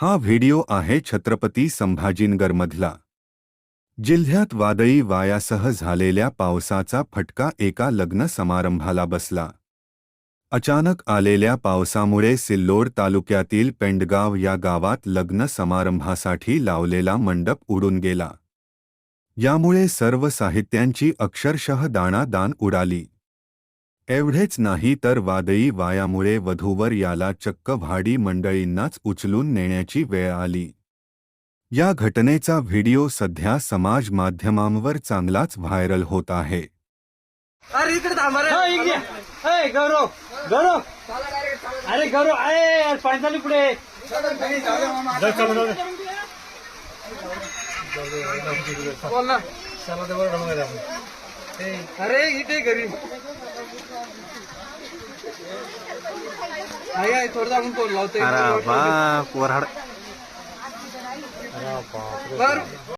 हा व्हिडिओ आहे छत्रपती संभाजीनगरमधला. जिल्ह्यात वादळी वायासह झालेल्या पावसाचा फटका एका लग्न समारंभाला बसला. अचानक आलेल्या पावसामुळे सिल्लोड तालुक्यातील पेंडगाव या गावात लग्न समारंभासाठी लावलेला मंडप उडून गेला. यामुळे सर्व साहित्यांची अक्षरशः दाणादाण उडाली. एवढेच नाही तर वादळी वायामुळे वधूवर याला चक्क भाडी मंडळींनाच उचलून नेण्याची वेळ आली. या घटनेचा व्हिडिओ सध्या समाज माध्यमांवर चांगलाच व्हायरल होत आहे. अरे इकडे थांबा रे हा, इकडे. ए, गौरव गौरव. अरे गौरव आहे यार पाणी चालू पुढे बोल ना. अरे इथे घरी. आहे आहे थोडं आपण फोन लावतोय बाप वराड बर